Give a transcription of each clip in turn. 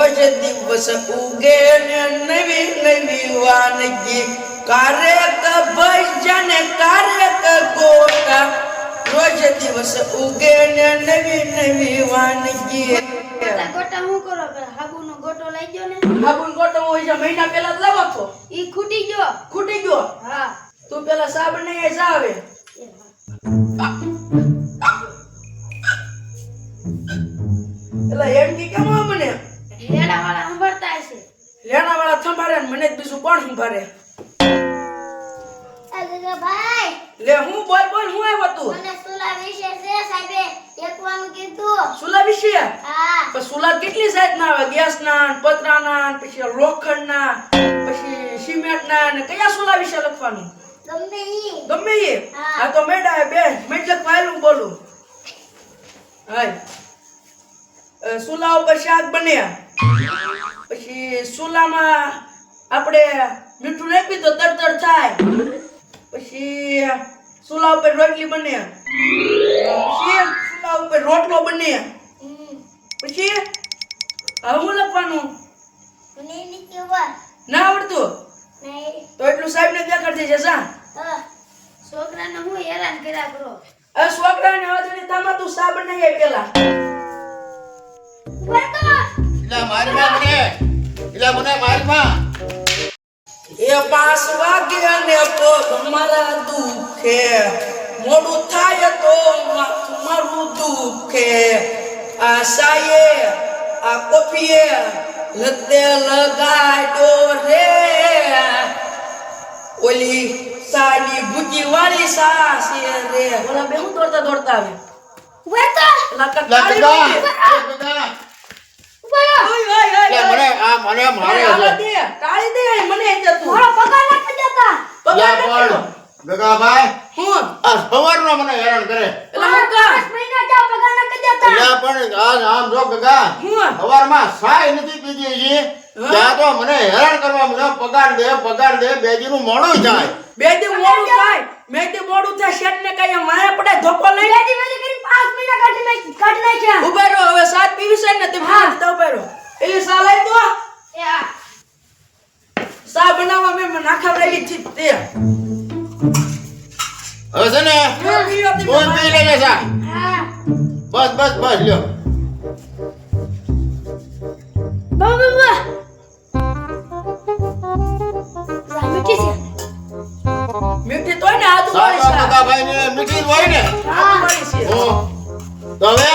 રોજ દિવસ ઉગે ને નવી નવી વાનગી. કારેક ભજન કારેક ગોટા રોજ દિવસ ઉગે ને નવી નવી વાનગી. ગોટા ગોટા હું કરો? હાબુનો ગોટો લઈ ગયો ને? હાબુન ગોટો હોય છે મહિના પહેલા જ લાવો છો. ઈ ખૂટી ગયો. ખૂટી ગયો? હા. તું પેલા સાબણ ને જાવે. એટલે એમ કે કેમ મને? લેડા વાળા સંભાળતા હશે. લેડા વાળા સંભાળે મને જ બીજું કોણ સંભાળે? ભાઈ. લે હું બોલ બોલ હું આવ્યો તું? મને સુલા વિશે છે સાહેબે એકવાનું કીધું. સુલા વિશે? હા. પણ સુલા કેટલી સાઈઝ ના આવે? ગેસ ના પતરા ના પછી લોખંડ ના પછી સિમેન્ટ ના ને કયા સુલા વિશે લખવાનું? ગમે ઈ. ગમે એ હા. આ તો મેડા બે મેડલક પાયલું બોલું. હાય. સુલા ઉપર શાક બને પછી સુલામાં આપણે મીઠું નાખી તો તરતર થાય. પછી સુલા ઉપર રોટલી બને. પછી સુલા ઉપર રોટલો બને. પછી હવે હું લખવાનું? ની આવડતું? તો એટલું સાહેબ ને દેખાડતી છે જા હા. છોકરાને હું હેરાન કર્યા કરો છોકરાને હવે તામાં તું સાબ નહીં પેલા. એટલે મારી માં મને. એટલે મને મારી એ પાંચ વાગ્યા ને પગ મારા દુખે. મોડું થાય તો મારું દુખે. આ સાયે આ કોફીએ લતે લગાડ્યો રે. ઓલી સાની ભૂકી વાળી સાસ રે. ઓલા બે હું દોડતા દોડતા આવે. વેતો. ઓલા એટલે મને આ મને મારે દે, ટાળી દે મને જતું. મારો પગાર નથી દેતા. પગાર પણ ગગાભાઈ હું? આ સવારનો મને હેરાન કરે. પણ આજ આમ જો ગગા સવારમાં સાય નથી પીધી ત્યાં તો મને હેરાન કરવા મને પગાર દે પગાર દે બે દીનું મોડું જાય બે દી મોડું થાય. મેં દી મોડું થાય શેઠ ને કઈ માયા પડે ધોકો લઈ બેટી બેટી કરીને કાઢી નાખી કાઢી નાખ્યા. ઊભા રહો હવે સાત પીવી છે ને તે પાંચ તો ઊભા રહો એ સા લઈ તો એ આ. સા બનાવવા મેં રેલી છે તે. હવે છે ને પી સા બસ બસ બસ લ્યો. તો હવે?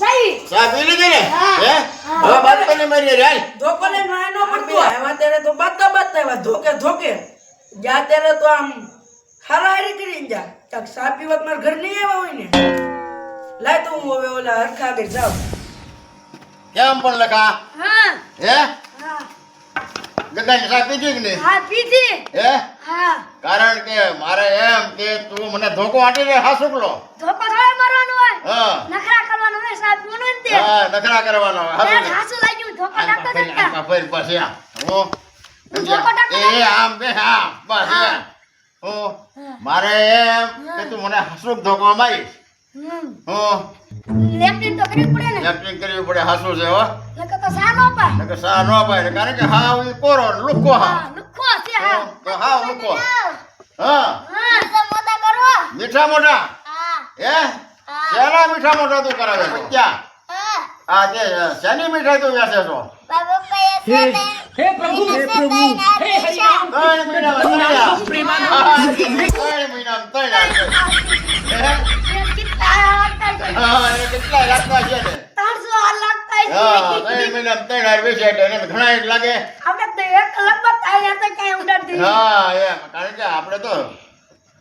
જઈ ચા પી લીધી ને? હે. હવે બાત કરીને મારી હાલ ધોકો લઈને નો પડતો આવ્યા ત્યારે તો બાતા બાતા આવ્યા ધોકે ધોકે. ગયા ત્યારે તો આમ હારા હારી જા. ક્યાંક સા પીવત મારા ઘર નહીં આવ્યા હોય ને. લાય તો હું હવે ઓલા હરખા આગળ જાઉં. કેમ પણ લખા? હા. હે? હા. ગગાની ચા પીધી કે નહીં? હા પીધી. હે? હા. કારણ કે મારે એમ કે તું મને ધોકો આટી દે હા શુકલો. ધોકો હા. નખરા કરવાનો હોય સાહેબ બોનો ને તે. હા નખરા કરવાનો હવે હાસુ લાગ્યું ધોકો ડાકતો જતા ફેર પછી આ હું. ધોકો ડાકતો એ આમ બે હા બસ હા. મારે એમ કે તું મને હસુક ધોકો મારીશ? હું. લેફ્ટ તો કરવી પડે ને. એક્ટિંગ કરવી પડે હાસુ છે હો. નકર તો સા નો પાય નકર સા ન પાય કારણ કે હા એ કોરો લુકો હા લુકો લુખો છે હા. તો હા. લુકો હા. હા મોટા કરો. મીઠા મોઢા? હા. હે? શેના મીઠા મોઢા તું કરાવે છે ક્યાં? હા આ તે શેની મીઠાઈ તું વેચે છો? હે પ્રભુ હે પ્રભુ હે હરિરામ. ત્રણ મહિનામાં ત્રણ આ. ત્રણ મહિનામાં ત્રણ આ. હે? હા, એ કેટલા લાગતા છે ને? ત્રણસો લાગતા હા ત્રણ મહિનામાં ત્રણ હાર વેચે એટલે એને તો ઘણા ય લાગે. આપણે તો એક કલાકમાં થાય તો કઈ ઉડાડતી હા એમ. કારણ કે આપણે તો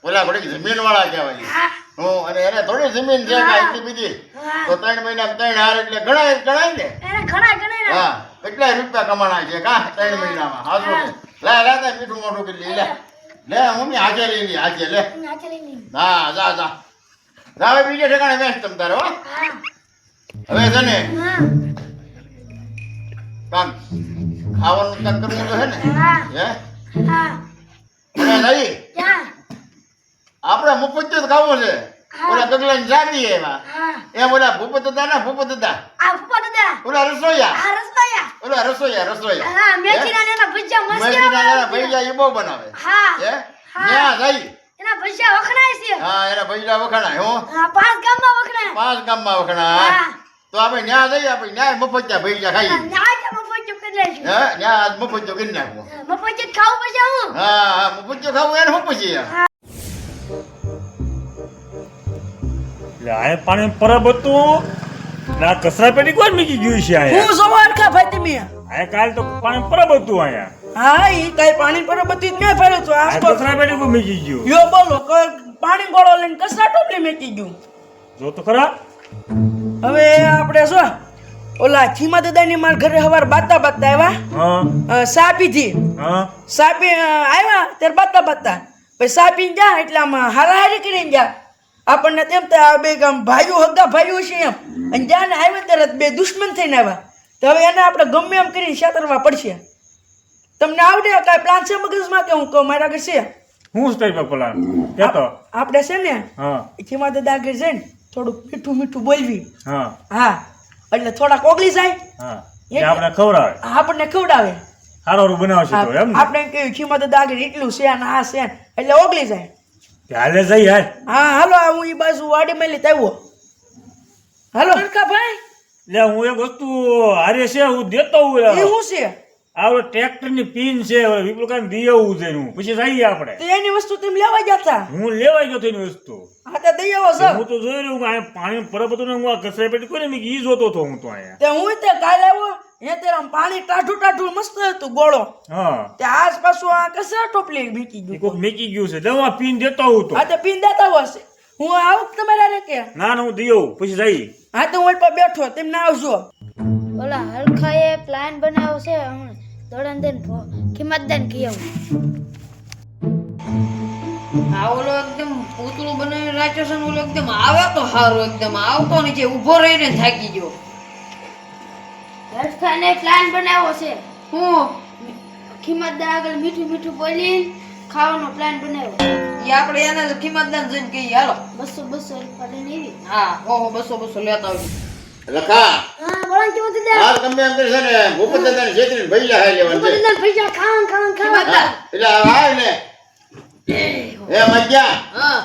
ઓલા ઘડીક જમીન વાળા કહેવાય હા અને એને થોડી જમીન છે એટલી બીજી તો ત્રણ મહિનામાં ત્રણ હાર એટલે ઘણા ગણાય ને? ઘણા હા કેટલા રૂપિયા કમાણા છે? કા ત્રણ મહિનામાં? હાજર. લે લે તે મીઠું મોઢું કરી લે. લે મમ્મી આજે લઈ લી આજે લે. હા જા જા. જા હવે બીજે ઠેકાણે બેસ તમ તારે હો. હવે છે ને કામ ખાવાનું કામ કરવું તો છે ને? હા. હે? નહીં? આપણે મુફત જ ખાવું છે. હા. ઓલા ગગલાને જાગીએ એમાં હા. એમ ઓલા ભૂપત હતા ને ભૂપત હતા. આ દાદા ઓલા રસોઈયા આ રસોઈયા ઓલો રસોઈયા રસોઈયા હા હે? મેથીના એના ભજીયા મસ્ત મેથીના ભજીયા ઈ બહુ બનાવે. હા. હે? હા. જઈ એના ભજીયા વખણાય છે. હા એના ભજીયા વખણાય હો. હા પાંચ ગામમાં વખણાય. પાંચ ગામમાં વખણાય તો આપણે ન્યા જઈએ આપણે મફતિયા ભજીયા ખાઈએ. ના કરી લેશું હે? ન્યા મફતિયો કરી નાખવો ખાવું પછી હું હા હા મફતિયો ખાવું એને શું પછી આ પાણી પરબ હતું. ને કચરા પેટી કોણ મૂકી ગયું છે અહીંયા? હું સવાર કા ભાઈ તમે? આ કાલ તો પાણી પરબ હતું આયા હા ઈ કઈ પાણી પરબ હતી મેં ફેર્યું છું આ કચરા પેટી કોઈ મૂકી ગયું? યો બોલો ક- પાણી ગોળો લઈને કસરા ટોપલી મેકી ગયું? જો તો ખરા. હવે આપણે શું? ઓલા ખીમા દાદાની માર ઘરે હવાર બાતા બાતા આવ્યા. હા. અ, સા હા. સા પી આવ્યા ત્યારે બાતા બાતા. પછી સાપી ગયા એટલે આમાં હારાહારી કરીને ગયા. આપણને તેમ તો આ બે ગામ ભાઈઓ હગા ભાઈઓ છે એમ. અને જ્યાં ને આવ્યા ત્યારે બે દુશ્મન થઈને આવ્યા. તો હવે એને આપણે ગમે એમ કરીને છેતરવા પડશે. તમને આવડે કાંઈ પ્લાન છે મગજમાં કે હું કહું મારા આગળ છે? હું સ્ટાઈલ પર પ્લાન કેતો. આપણે છે ને હા. ખીમા દાદા આગળ જઈને થોડુંક મીઠું મીઠું બોલવી. હા. હા. એટલે થોડાક ઓગળી જાય. હા. આપણે ખવડાવે. આપણને ખવડાવે. સારું બનાવશે તો એમ આપણે કહ્યું ખીમા દાદા આગળ એટલું છે ને આ છે. એટલે ઓગળી જાય. કે હાલે જઈ હાલ. હા હાલો હું એ બાજુ વાડી મેલી આવ્યો. હાલો. ભાઈ લે હું એક વસ્તુ હારે છે હું દેતો હું એ યાર. શું છે? આવડે ટ્રેક્ટરની પિન છે હવે વિપુલ કાંઈ દઈ આવું છે હું પછી જઈએ આપણે. તો એની વસ્તુ તમે લેવા જતા હું લેવા ગયો એની વસ્તુ. હા તો દઈ આવો સર. હું તો જોઈ રહ્યો હું પાણી પરબ હતું ને હું આ કચરા પેટી કોને મેં ઈ જોતો હતો હું તો અહીંયા. તે હું તે કાલે આવ્યો. એ તે પાણી ટાઢું ટાઢું મસ્ત હતું ગોળો. હા. તે પાછું આ કસરા ટોપલી મીકી ગયું કોક મીકી ગયું છે. દવા પીન દેતો હું તો. હા તે પીન દેતા હશે. હું આવું તમારા રે કે? ના ના હું દિયો પછી જઈ. હા તો હું ઓલ પર બેઠો તેમને આવજો. ઓલા હલખાએ પ્લાન બનાવ્યો છે હમણાં દોડન દેન કિંમત દેન કીધું આ ઓલો એકદમ પૂતળું બનાવી રાખ્યો છે ને ઓલો એકદમ આવે તો સારું એકદમ આવતો નીચે ઊભો રહીને થાકી ગયો. હલખાને પ્લાન બનાવ્યો છે. હું? કિંમત આગળ મીઠું મીઠું બોલી ખાવાનો પ્લાન બનાવ્યો. એ આપણે એને જ કિંમતદાન જઈને કહીએ હાલો. બસો બસો રૂપિયા લઈને આવી હા ઓહો બસો બસો લેતા આવી લખા હા બોલો કિંમત દે તમે એમ કરી છે ને ભૂપત છેતરીને ભજીયા ખાઈ લેવાનું છે. કિંમત દે પૈસા ખાવાનું ખાવાનું ખાવાનું. હા, એટલે હવે ને. એ મજા. હા.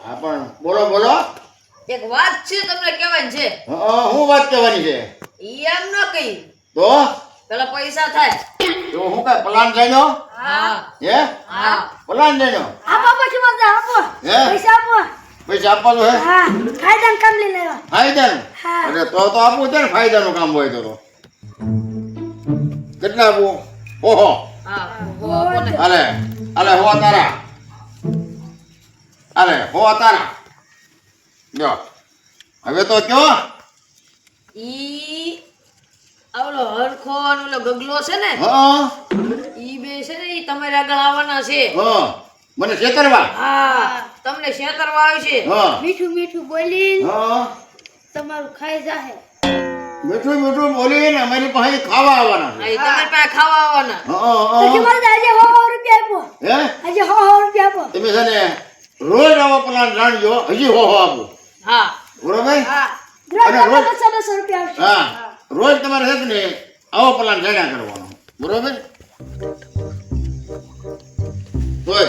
હા પણ બોલો બોલો. એક વાત છે તમને કહેવાની છે. હા, હું વાત કહેવાની છે? ઈ એમ ન કહી તો? પેલા પૈસા થાય. તો હું કઈ પ્લાન જઈનો હા. હે? હા. પ્લાન જઈનો આપો પછી દે આપો. હે? પૈસા આપો. પૈસા આપવાનું હે? હા. કાયદાનું કામ લઈને આવ્યા. ફાયદાનું? હા. અને તો તો આપવું છે ને ફાયદાનું કામ હોય તો તો. કેટલા આપવું? ઓહો. હા. અરે આપો ને અલે અલે હો તારા. અરે હો તારા. જો હવે તો કયો? ઈ આ ઓલો હરખો અને ઓલો ગગલો છે ને હા. ઈ બે છે ને ઈ તમારે આગળ આવવાના છે. હા. મને છેતરવા હા તમને શેતરવા આવશે હા. મીઠું મીઠું બોલી હા. તમારું ખાઈ જાહે. મીઠું મીઠું બોલીને અમારી પાસે ખાવા આવવાના છે. તમારી પાસે ખાવા આવવાના. હા, હા. તમારે આજે સો સો રૂપિયા આપો. હે? આજે સો સો રૂપિયા આપો. તમે છે ને રોજ આવો પ્લાન જાણજો હજી હો હો આપો. હા. બરોબર? હા. અને રોજ- હા રોજ તમારે છે ને આવો પ્લાન જાણ્યા કરવાનો. બરોબર? તોય.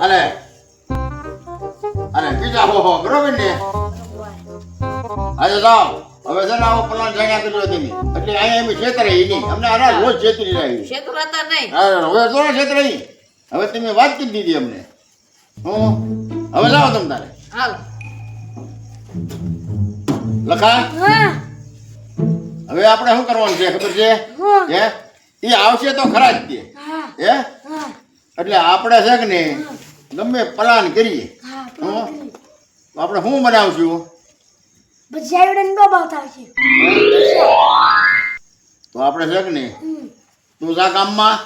અને અને બીજા હો હો બરોબર ને? આજે જાઓ. હવે છે ને આવો પ્લાન જાણ્યા કર્યો તમે એટલે અહીંયા એમ છેતરે નહીં. અમને આ રોજ છેતરી રહી શેતરાતા નહીં. હવે તો છેતરે નહીં હવે તમે વાત કરી દીધી અમને. હું. હવે જાઓ તમ તારે. હાલ. લખા? હવે આપણે શું કરવાનું છે? ખબર છે? હા. એ આવશે તો ખરા જ તે હે. એટલે આપણે છે કે ને ગમે પ્લાન કરીએ. આપણે શું બનાવશું? તો આપણે છે કે ને તું જા ગામમાં?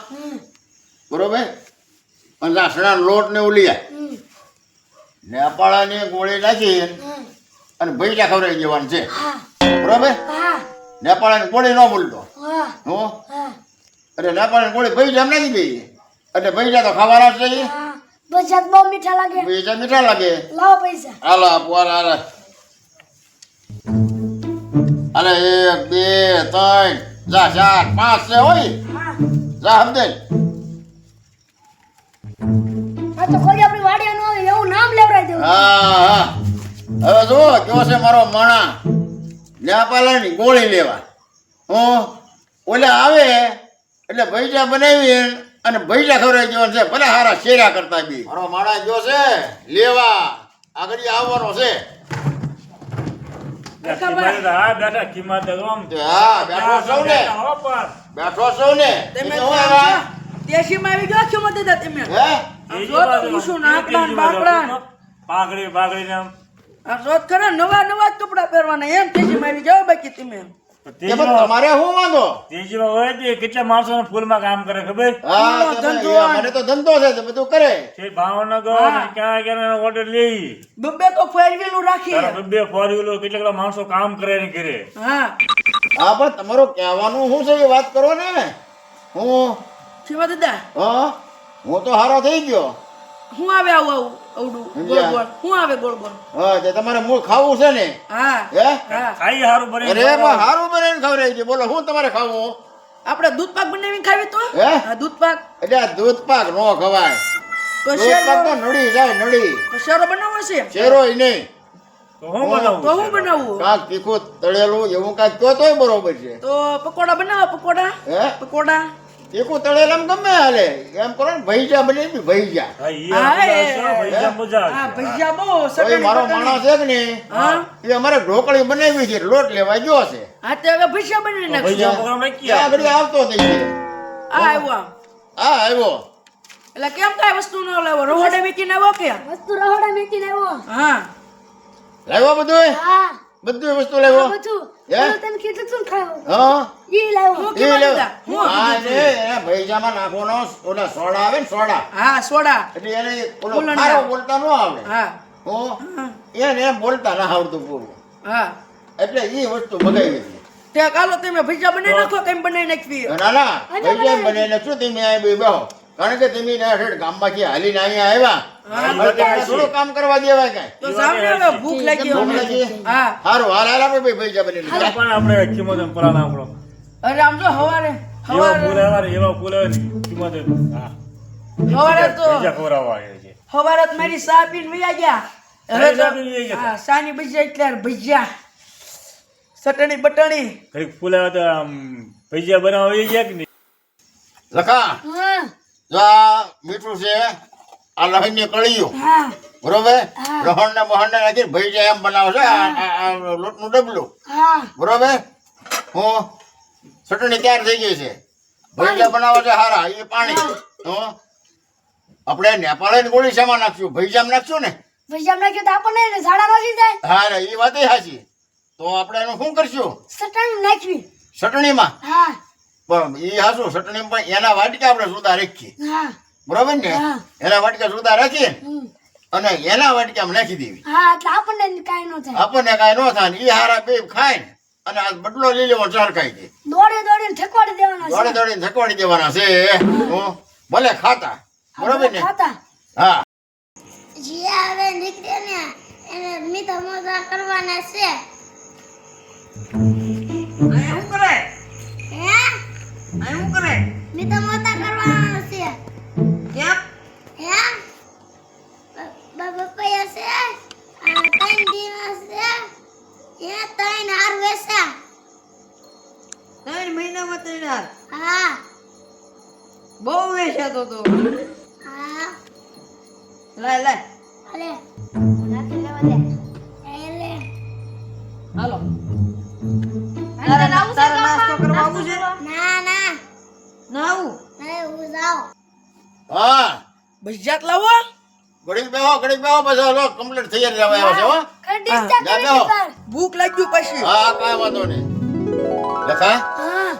બરોબર? અને રાસણાનો લોટ ને ઉલિયા ને હમ. નેપાળાને ગોળી નાખી અને ભૈયા ખવડાવી દેવાનું છે. બરાબર? નેપાળ ગોળી ન બોલતો. હા. એટલે નેપાળની ગોળી એમ નાખી દઈએ એટલે ભૈયા તો ખાવાના જ છે હા. બહુ મીઠા લાગે. ભૈયા મીઠા લાગે. લાવો પૈસા. હાલો આપો હાલો હાલો. અરે એક બે ત્રણ. જા ચાર પાંચ છે હોય. જા સમજે હા તો કોઈ આપણી વાડીએ નું એવું નામ લેવડાવી દેવું. હા હા. હવે જો કયો છે મારો માણા. ન્યાપાલાની ગોળી લેવા. હું? ઓલે આવે એટલે ભૈજા બનાવી અને ભૈજા ખવડાવી દેવાનું છે. ભલે હારા શેરા કરતા બી. મારો માણા ગયો છે? લેવા. આગળ આવવાનો છે. બેઠા છો ને. બાકડા. પાઘડી ને જોત ખરા નવા નવા કપડા પહેરવાના એમ તેજી મારી જાવ બાકી તમે. કે પણ તમારે શું વાંધો? તેજીમાં હોય તે કેટલા માણસો ફૂલમાં કામ કરે ખબર? હા ધંધો, તમે- ધંધો. એ મને તો ધંધો છે તે બધું કરે. છે ભાવનગર હા. ક્યાં ક્યાં ઓર્ડર લઈ. બબ્બે તો ફોર વ્હીલું રાખીએ બબ્બે ફોર વ્હીલર કેટલા કેટલા માણસો કામ કરે ને ઘરે. હા. હા પણ તમારું કહેવાનું શું છે એ વાત કરો ને હું શિવા દાદા હા હું તો હારો થઈ ગયો. હું આવે આવું આવું? અવડું ગોળ ગોળ હું આવે ગોળ ગોળ હા તે તમારે મૂળ ખાવું છે ને? હા હે? ખાઈ સારું બને અરે પણ હારું બનાવીને ખવડાવી દે. બોલો શું તમારે ખાવું? આપણે દૂધ પાક બનાવીને ખાવી તો? હે? દૂધ પાક એટલે દૂધ પાક નો ખવાય. તો શેરો? નડી જાય નડી તો શેરો બનાવવો છે? શેરોય નહીં. તો હું બનાવું? તો હું બનાવવું કાંક તીખું તળેલું એવું કાંઈક તો તોય બરોબર છે. તો પકોડા બનાવો પકોડા? હે? પકોડા? તીખું તળેલામ ગમે હાલે. એમ કરો ને ભૈજા બની ભૈજા મારો માણસ છે કે ને એ અમારે ઢોકળી બનાવી છે લોટ લેવા જો છે. હા તો હવે ભૈજા બનાવી તો આ આગળ આવતો થઈ છે આ આવ્યો આ આવ્યો. એટલે કેમ કાય વસ્તુ ન લેવો રોહડે મીકીને આવ્યો કે? વસ્તુ રોહડે મેકીને આવ્યો હા. લાવ્યો બધું હા. બધી. વસ્તુ તમે હા? ઈ લેવો. હા ને ભૈજામાં નાખવાનો ઓલા સોડા આવે ને સોડા. હા સોડા. એટલે એને ઓલો ખારો બોલતા ન આવડે. હા. એને એમ બોલતા ના આવડતું પૂરું. હા. એટલે એ વસ્તુ બગાવી તે કાલો તમે ભજીયા બનાવી નાખો કેમ બનાવી નાખવી? ના ના. ભૈજા એમ બને શું તમે બે બેહો. કારણ કે તમે ને હેઠળ ગામમાંથી હાલીને અહીંયા આવ્યા. હા, અમારે ત્યાં થોડું કામ કરવા દેવાય કાંઈ. તો સામે ભૂખ લાગી ભૂખ લાગી? હા. હારું હાલ હાલ આપણે બે ભૈજા બની પણ આપણે કિંમત એમ પરાના અરે આમ જો હવારે હવારે. આવે એવા ફૂલ કિંમત હા. હવારે તો પૈસા ખવડાવવા આવે છે. હવારે તો મારી સા પીન વયા ગયા. હવે સાની તો? હા ભજીયા એટલે ભજીયા. ચટણી બટણી. ઘડીક ફૂલ આવે તો આમ ભજીયા બનાવવા ગયા કે નહીં? લખા. આ મીઠું છે આ લહણની કળીયું બરોબર? લહણ ને મહણ ને નાખીને જાય એમ બનાવશે લોટ લોટનું ડબલું. બરોબર? હું ચટણી તૈયાર થઈ ગઈ છે. ભૈજા બનાવો છે હારા એ પાણી. હું. આપણે નેપાળી ગોળી શામાં નાખશું. ભૈજામ નાખશું ને? ભૈજામ નાખ્યું તો આપણને ઝાડા નથી જાય. હા રે એ વાત સાચી. તો આપણે એનું શું કરશું? ચટણી નાખવી. ચટણીમાં? હા. પણ એ હાસુ ચટણી પણ એના વાટકા આપણે સુધા રાખીએ. હા. બરોબર ને? એના વાટકા સુધા રાખીએ અને એના વાટકામાં નાખી દેવી. હા એટલે આપણને કાંઈ ન થાય. આપણને કાંઈ ન થાય એ હારા બે ખાય ને. અને આ બદલો લઈ લેવાનો ચાર ખાઈ દે. દોડી દોડીને ઠેકવાડી દેવાના છે. દોડે દોડીને ઠકવાડી દેવાના છે. ભલે ખાતા. બરોબર ને? ખાતા. હા. જે આવે નીકળે ને એને મીઠા મોજા કરવાના છે. હા. ભજીયા જ લાવો. ઘડીક બેહો ઘડીક બેહો પછી લો કમ્પ્લીટ થઈ જવા આવ્યો છે હો. જા કરી બેહો. ભૂખ લાગ્યું પછી. હા કાંઈ વાંધો નહીં. લખા? હા.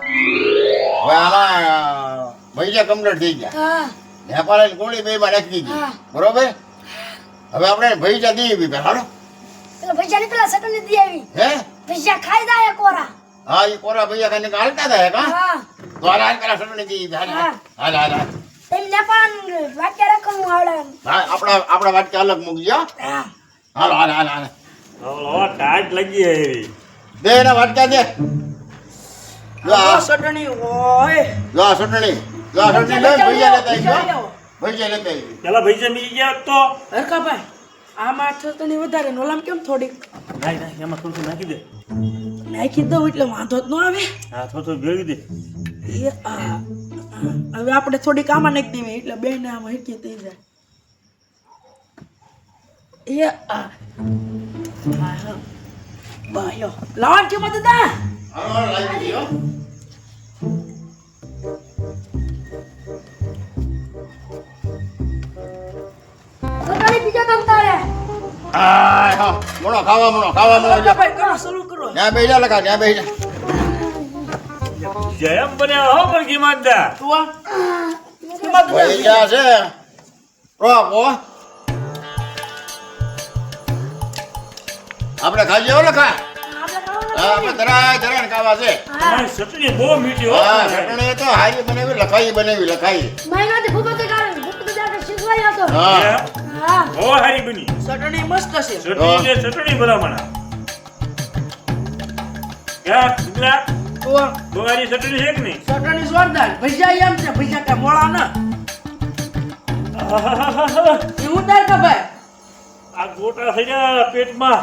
હવે આમાં ભૈજા કમ્પ્લીટ થઈ ગયા. હા. નેપાળી ગોળી બે માં રાખી દીધી. બરોબર? હવે આપણે ભૈજા દઈએ બી હાલો. પેલા ભજીયા ની પેલા સટન દી આવી હે? ભજીયા ખાઈ જાય કોરા હા એ કોરા ભૈયા ખાઈને હાલતા હતા કા હા? તો હાલ હાલ પેલા સટન હાલ હાલ. હાલ હાલ હાલ. એમને પણ વાક્ય રાખવાનું આવડે? હા આપણા આપણા વાટકા અલગ મૂકજો હા. હાલો હાલ હાલ હાલ. હવે ટાઈટ લાગી એવી. દે એના વાટકા દે? જો આ જો આ જો આ લેતા લેતા આવી પેલા ભાઈ છે ગયા તો? હરકાભાઈ આમાં ચટણી વધારે નોલામ કેમ થોડી નાઈ એમાં થોડું નાખી દે. નાખી દઉં એટલે વાંધો જ ન આવે. હા થોડું થોડું દે. એ આ હવે આપણે થોડીક આમાં નાખી દેવી એટલે બે ને આમાં હેકી થઈ જાય. એ. બાયો લાવણ આ હા મણો ખાવા મણો ખાવા મળો. ભાઈ કરો શરૂ કરો. ત્યાં બેજા લખા ત્યાં બેજા જેમ બન્યા હો પણ કિંમતદાર તું આ? કેમાં છે. પ્રોપ હો આપણે ખાઈ જેવો લખા હા આપણે ધરાય ધરાય ખાવા છે. ચટણી બહુ મીઠી હો. હા ચટણી તો હારી બનાવી લખાઈ બનાવી લખાઈ. મહિનાથી શીખવાયો હા. હા. બહુ હારી બની. ચટણી મસ્ત છે. ચટણી ને ચટણી બનાવવાના ક્યાં તું બોગારી ચટણી છે કે નહીં? ચટણી જોરદાર. ભજીયા એમ છે ભજીયા કઈ મોળા ના. આહાહાહા. એ કે ભાઈ? આ ગોટા થઈ ગયા પેટમાં.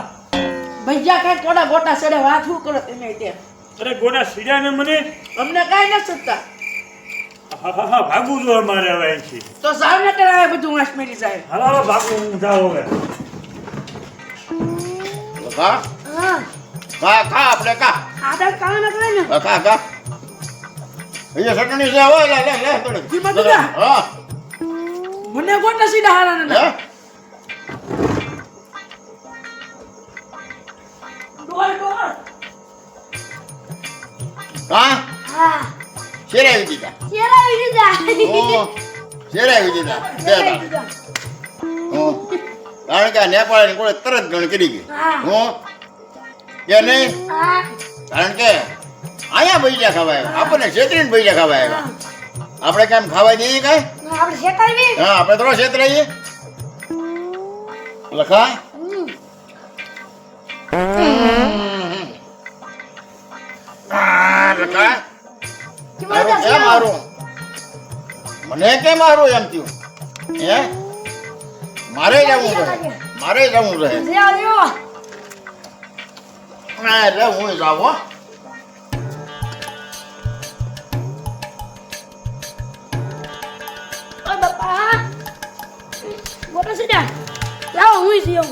ભજીયા કઈ થોડા ગોટા સડે વાત શું કરો તમે ત્યાં અરે ગોટા સીડ્યા ને મને? અમને કાંઈ ન શકતા આહાહાહા, ભાગવું જો અમારે હવે અહીંથી. તો સાવ ને કરાવે બધું કાશ્મીરી સાહેબ હાલો ભાગવું હું જાઉં હવે. હા. ખા ખા આપણે ખા આદર કામ ન કરે ને હા, ખા ખા અહીંયા ચટણી છે હોય લે લે લે થોડી. જીમાં દીધા? હા મને ગોટા સીધા હારા ને હે ડોળ ડોળ હા હા શેરાવી દીધા ચેરાવી દીધા ઓ શેરાવી દીધા દે ચેરાવી દા. દીધા હું કારણ કે આ નેપાળી કોળે તરત ગણ કરી ગઈ હા. હું કે નહીં હા કારણ કે અહીંયા ભૈયા ખાવા આવ્યા આપણને છેતરીને ભૈયા ખાવા આવ્યા આપણે કેમ ખાવા દઈએ કાંઈ? આપણે શેકાવી હા આપણે થોડો છેતરાઈએ લખા આ લખા મારું કેમ મારું મને કેમ મારું એમ થયું? હે? મારે જવું રહે. મારે જવું રહે. ના એટલે હું જાઉં હો ઓ બાપા મોટો સીધા લાવો હું ઈ હું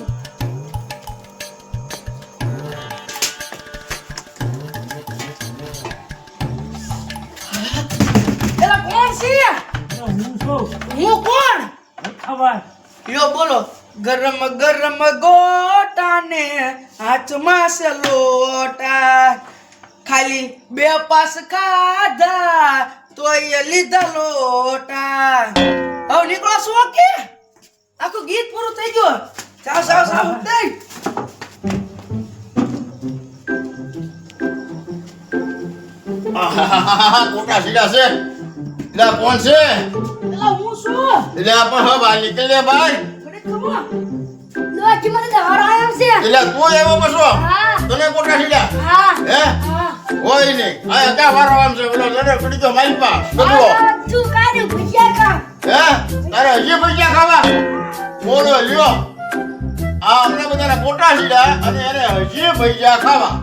એલા કોણ છે હું છું હું કોણ ખબર યો બોલો ગરમ ગરમ ગોટા ને હાથમાં સે લોટા. ખાલી બે પાસ ખાધા તોય લીધા લોટા. હવે નીકળો શું કે? આખું ગીત પૂરું થઈ ગયું. સાવ સાવ સાવ ઉતરી. કોટા સીધા સીડા છે. એટલે કોણ છે? એટલે હું છું? એટલે પણ હવે બહાર ભાઈ. એટલે તું આવ્યો પછો? તને મોટા સીડા હે. હોય નહીં. આ ક્યાં વારો આમ છે? બોલો પડી તો મારી પા બદલો તું કાઢી ભજીયા ખા. હે? તારે હજી પૈસા ખાવા? બોલો લ્યો. આ અમને બધાને મોટા સીડા અને એને હજી પૈસા ખાવા.